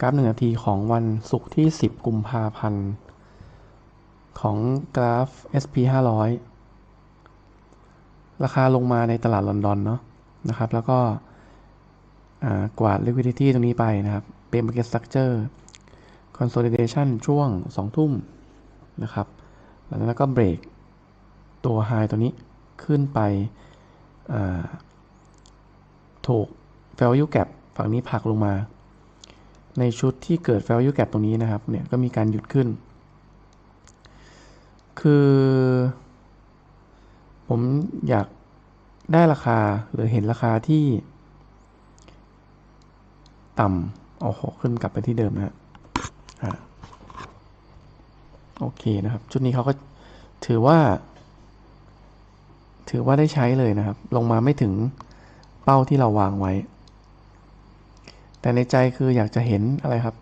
กราฟหนึ่งนาทีของวันศุกร์ที่ 10 กุมภาพันธ์ ของกราฟ SP 500 ราคาลงมาในตลาดลอนดอนเนาะนะครับ แล้วก็กวาด liquidity ตรงนี้ไปนะครับ เป็น market structure consolidation ช่วง 2 ทุ่มนะครับหลังจากนั้นก็เบรกตัว high ตัวนี้ขึ้นไปถูก value gap ฝั่งนี้ผักลงมา ในชุดที่เกิด value gap ตรงนี้นะครับ เนี่ยก็มีการหยุดขึ้น คือ ผมอยากได้ราคาหรือเห็นราคาที่ ต่ำเอาหกขึ้นกลับไปที่เดิมนะฮะโอเคนะครับ ชุดนี้เขาก็ถือว่า ถือว่าได้ใช้เลยนะครับ ลงมาไม่ถึงเป้าที่เราวางไว้ แต่ในใจคืออยากจะเห็นอะไรครับ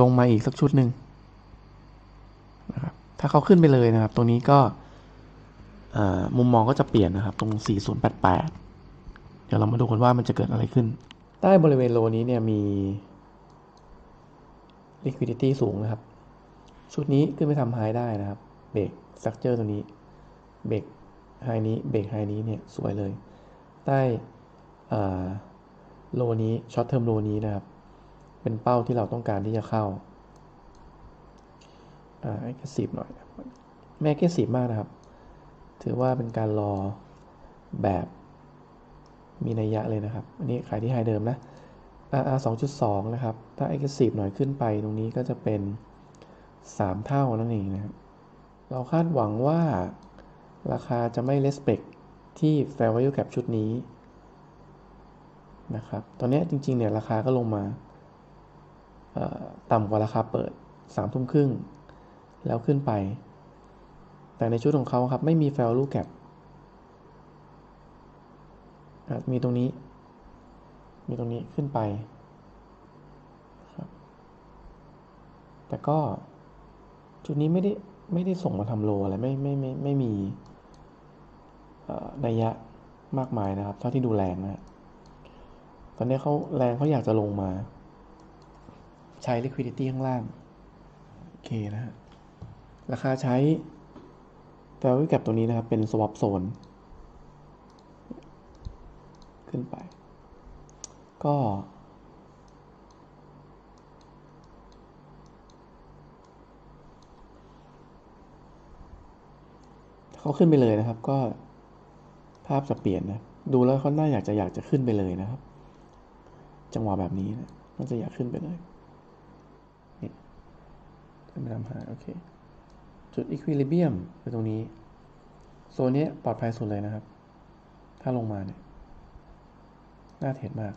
ลงมาอีกสักชุดหนึ่งนะครับถ้าเขาขึ้นไปเลยนะครับ ตรงนี้ก็มุมมองก็จะเปลี่ยนนะครับ ตรง 4088 เดี๋ยวเรามาดูกันว่ามันจะเกิดอะไรขึ้น ใต้บริเวณโลนี้เนี่ยมี liquidity สูงนะครับ ชุดนี้ขึ้นไปทำไฮได้นะครับ เบรกสตรัคเจอร์ตัวนี้ เบรกไฮนี้ เบรกไฮนี้เนี่ยสวยเลย ใต้ โลนี้ช็อตเทอมโลนี้นะครับ เป็นเป้าที่เราต้องการที่จะเข้าอ่า aggressive หน่อยไม่ aggressive มากนะครับ ถือว่าเป็นการรอแบบมีนัยยะเลยนะครับ อันนี้ขายที่ไฮเดิมนะ RR 2.2 นะครับ ถ้า aggressive หน่อยขึ้นไปตรงนี้ก็จะเป็น 3 เท่านั่นเองนะครับ เราคาดหวังว่าราคาจะไม่ respect ที่ fair value gap ชุดนี้ นะครับ ตอนนี้จริงๆเนี่ยราคาก็ลงมาต่ำกว่าราคาเปิด3ทุ่มครึ่งแล้วขึ้นไป แต่ในชุดของเขาครับไม่มี value gap อะมีตรงนี้ มีตรงนี้ขึ้นไป แต่ก็จุดนี้ไม่ได้ไม่ได้ส่งมาทำโลอะไรไม่ไม่ไม่ไม่มีนัยยะมากมายนะครับ เท่าที่ดูแรงนะฮะ ตอนนี้เขาแรงเขาอยากจะลงมา ใช้ liquidity ข้างล่าง โอเคนะฮะ ราคาใช้ value gap ตัวนี้นะครับ เป็น swap zone ขึ้นไป ก็เขาขึ้นไปเลยนะครับก็ภาพจะเปลี่ยนนะ ดูแล้วเขาน่าอยากจะอยากจะขึ้นไปเลยนะครับ จังหวะแบบนี้นะมันจะอยากขึ้นไปเลยนี่ขึ้นไปทำหาโอเคจุดอีควิลิเบียมคือตรงนี้โซนนี้ปลอดภัยสุดเลยนะครับ ถ้าลงมาเนี่ย น่าเทรดมาก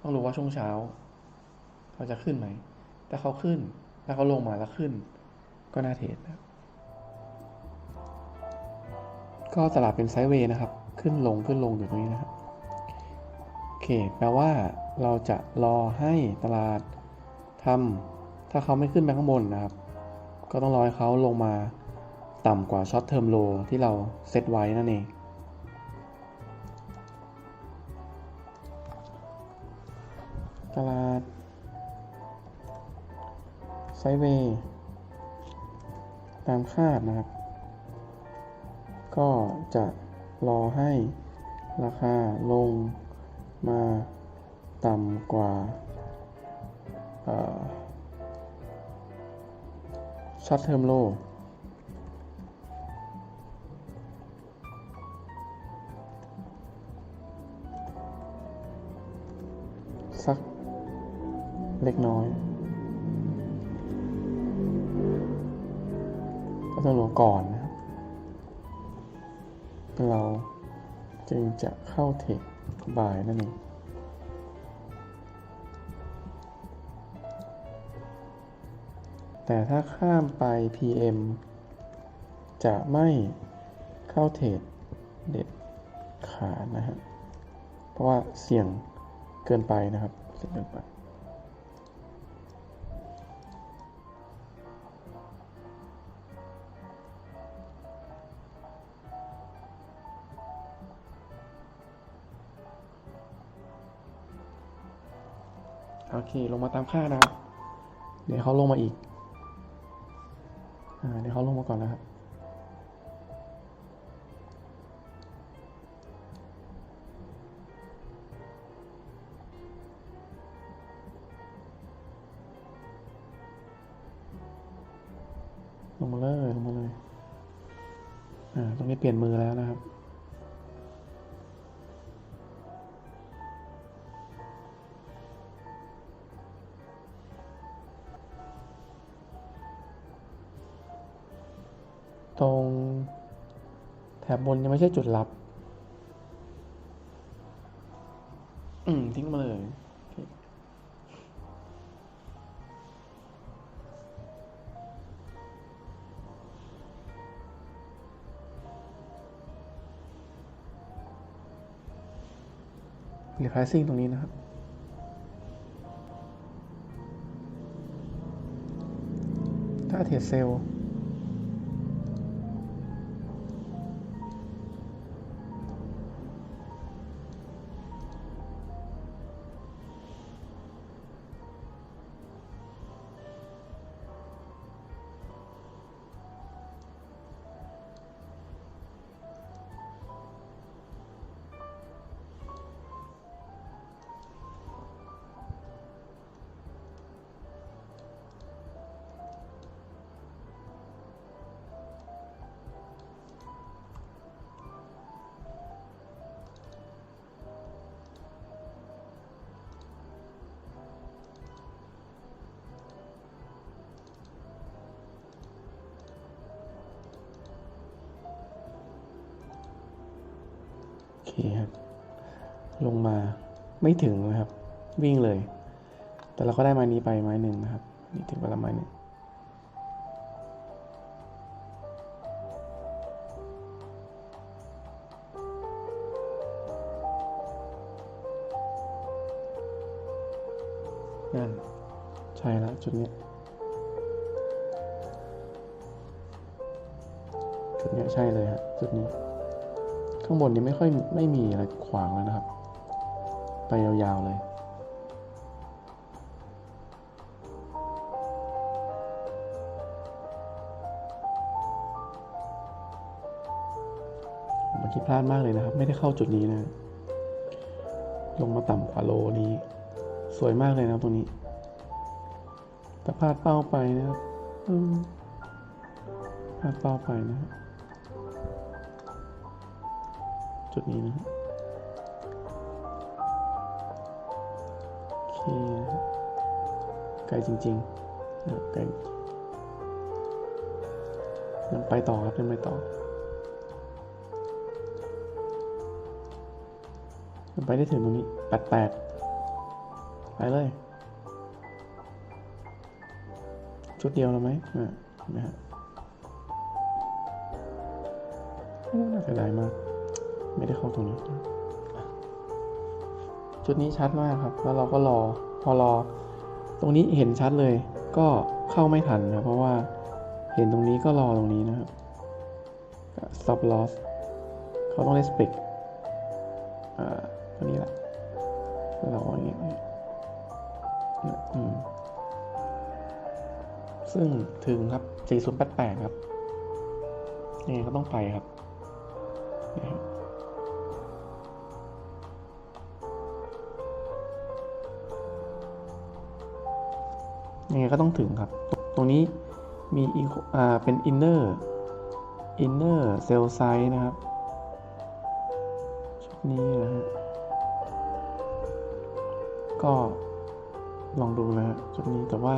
ต้องรู้ว่าช่วงเช้าเขาจะขึ้นไหม ถ้าเขาขึ้น ถ้าเขาลงมาแล้วขึ้น ก็น่าเทรดนะ ก็ตลาดเป็นไซด์เวย์นะครับ ขึ้นลงขึ้นลงอยู่ตรงนี้นะครับโอเคแปลว่าเราจะรอให้ตลาดทำถ้าเขาไม่ขึ้นไปข้างบนนะครับ ก็ต้องรอให้เขาลงมาต่ำกว่าช็อตเทอมโลที่เราเซตไว้นั่นเองตลาดไซด์เวย์ตามคาดนะครับ ก็จะรอให้ราคาลงมาต่ำกว่าช็อตเทอมโลสักเล็กน้อย ก็ต้องรอก่อน เราจึงจะเข้าเทคบ่ายนั่นเองแต่ถ้าข้ามไป PM จะไม่เข้าเทรดเด็ดขาดนะฮะ เพราะว่าเสี่ยงเกินไปนะครับ เสี่ยงเกินไป เค ลงมาตามค่านะครับ เดี๋ยวเขาลงมาอีกอ่าเดี๋ยวเขาลงมาก่อนนะครับ ลงมาเลย ลงมาเลย อ่า ตรงนี้เปลี่ยนมือแล้วนะครับ ตรงแถบบนยังไม่ใช่จุดลับ อืม ทิ้งมาเลยโอคเรีย pricing ตรงนี้นะครับ ถ้าเทรดเซลล์ เคครับ ลงมาไม่ถึงนะครับ วิ่งเลย แต่เราก็ได้ไม้นี้ไปไม้หนึ่งนะครับ นี่ถึงเวลาไม้หนึ่งนั่นใช่แล้วจุดนี้จุดนี้ใช่เลยครับจุดนี้ ข้างบนนี้ไม่ค่อยไม่มีอะไรขวางแล้วนะครับ ไปยาวๆเลย เมื่อกี้พลาดมากเลยนะครับ ไม่ได้เข้าจุดนี้นะ ลงมาต่ำกว่าโลนี้ สวยมากเลยนะตรงนี้ แต่พลาดเป้าไปนะครับพลาดเป้าไปนะครับ จุดนี้นะโอเคไกลจริงๆนะไกลยังไปต่อครับยังไปต่อยังไปได้ถึงตรงนี้แปดแปดไปเลย ชุดเดียวแล้วไหมอ่าเห็นไหมฮะน่าเสียดายมาก ไม่ได้เข้าตรงนี้ จุดนี้ชัดมากครับ แล้วเราก็รอ พอรอ ตรงนี้เห็นชัดเลย ก็เข้าไม่ทันนะ เพราะว่าเห็นตรงนี้ก็รอตรงนี้นะครับ stop loss เขาต้อง respect อ่าตัวนี้แหละเราอย่างเงี้ยอืมซึ่งถึงครับ 4088 ครับยังไงก็ต้องไปครับ ยังไงก็ต้องถึงครับ ตรงนี้มีอ่าเป็น inner inner cell size นะครับ ชุดนี้นะฮะ ก็ลองดูนะฮะชุดนี้แต่ว่า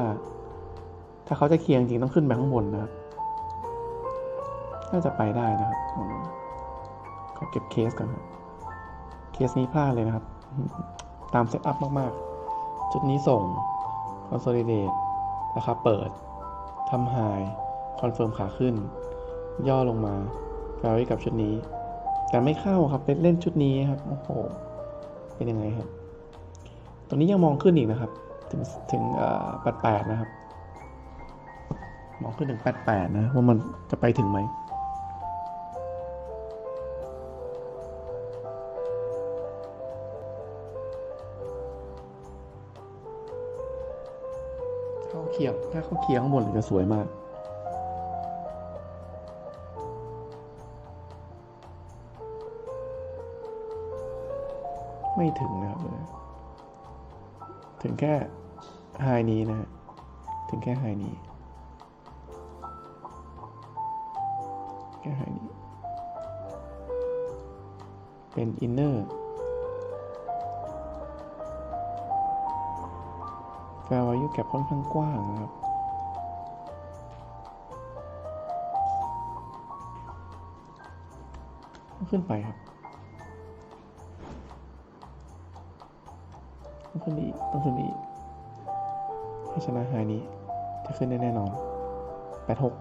ถ้าเขาจะเคลียร์จริงต้องขึ้นไปข้างบนนะครับน่าจะไปได้นะครับลองดูขอเก็บเคสก่อนครับ เคสนี้พลาดเลยนะครับ ตามเซตอัพมาก ๆ จุดนี้ส่ง consolidate ราคาเปิดทำไฮคอนเฟิร์มขาขึ้น ย่อลงมาแปลไว้กับชุดนี้ แต่ไม่เข้าครับเป็นเล่นชุดนี้ครับโอ้โหเป็นยังไงครับ ตรงนี้ยังมองขึ้นอีกนะครับ ถึงถึงแปดแปดนะครับ มองขึ้นถึงแปดแปดนะว่ามันจะไปถึงไหม เขาเคลียร์ถ้าเขาเคลียร์ข้างบนจะสวยมากไม่ถึงนะครับ ถึงแค่ไฮนี้นะฮะถึงแค่ไฮนี้ แค่ไฮนี้ เป็นอินเนอร์ แฟร์วายุแก็ค่อนข้างกว้างนะครับ ขึ้นไปครับ ต้องขึ้นอีก ต้องขึ้นอีกถ้าชนะหายนี้จะขึ้นได้แน่นอนแปดหก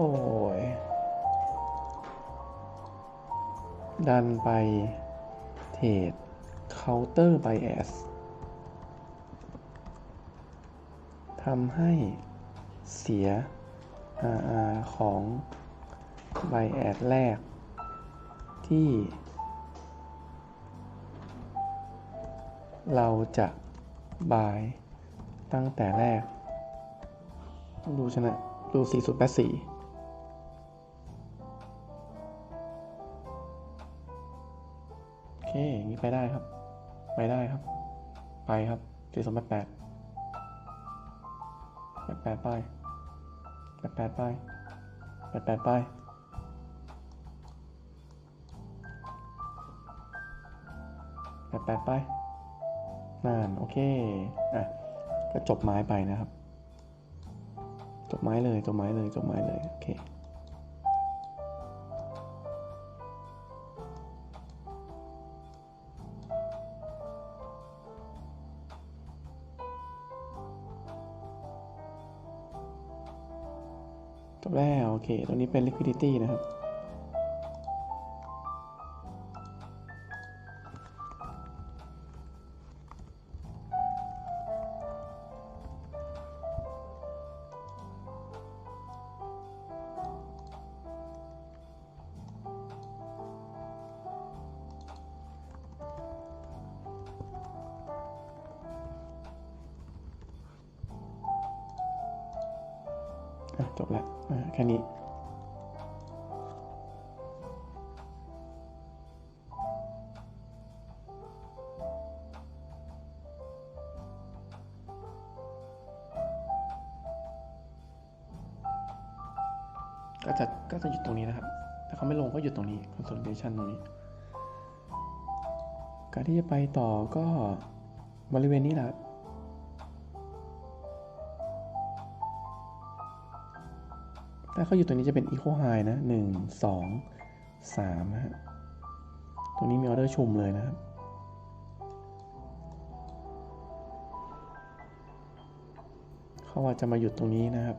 อ้ย ดันไปเทรดเคาน์เตอร์ไบแอสทำให้เสีย RR ของไบแอดแรก ที่ เราจะบายตั้งแต่แรกต้องดูชนะ ดู 4 อเคอย่างนี้ไปได้ครับ ไปได้ครับ ไปครับ4 2 8 8 8 8ไป8 8ไป8 8ไปแปดแปดไปนั่นโอเค อะ ก็จบไม้ไปนะครับ จบไม้เลย จบไม้เลย จบไม้เลย โอเค จบแล้ว โอเค ตรงนี้เป็น liquidity นะครับ จบแล้วอะแค่นี้ก็จะก็จะหยุดตรงนี้นะครับ ถ้าเขาไม่ลงก็หยุดตรงนี้ consolidation ตรงนี้ การที่จะไปต่อก็บริเวณนี้แหละ ถ้าเขาอยู่ตรงนี้จะเป็น equal high นะหนึ่งสองสามนะฮะ ตรงนี้มีออเดอร์ชุมเลยนะครับ เขาอาจจะมาหยุดตรงนี้นะครับ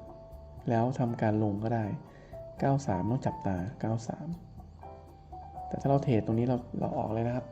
แล้วทำการลงก็ได้ 93 ต้องจับตา 93 แต่ถ้าเราเทรดตรงนี้เราเราออกเลยนะครับ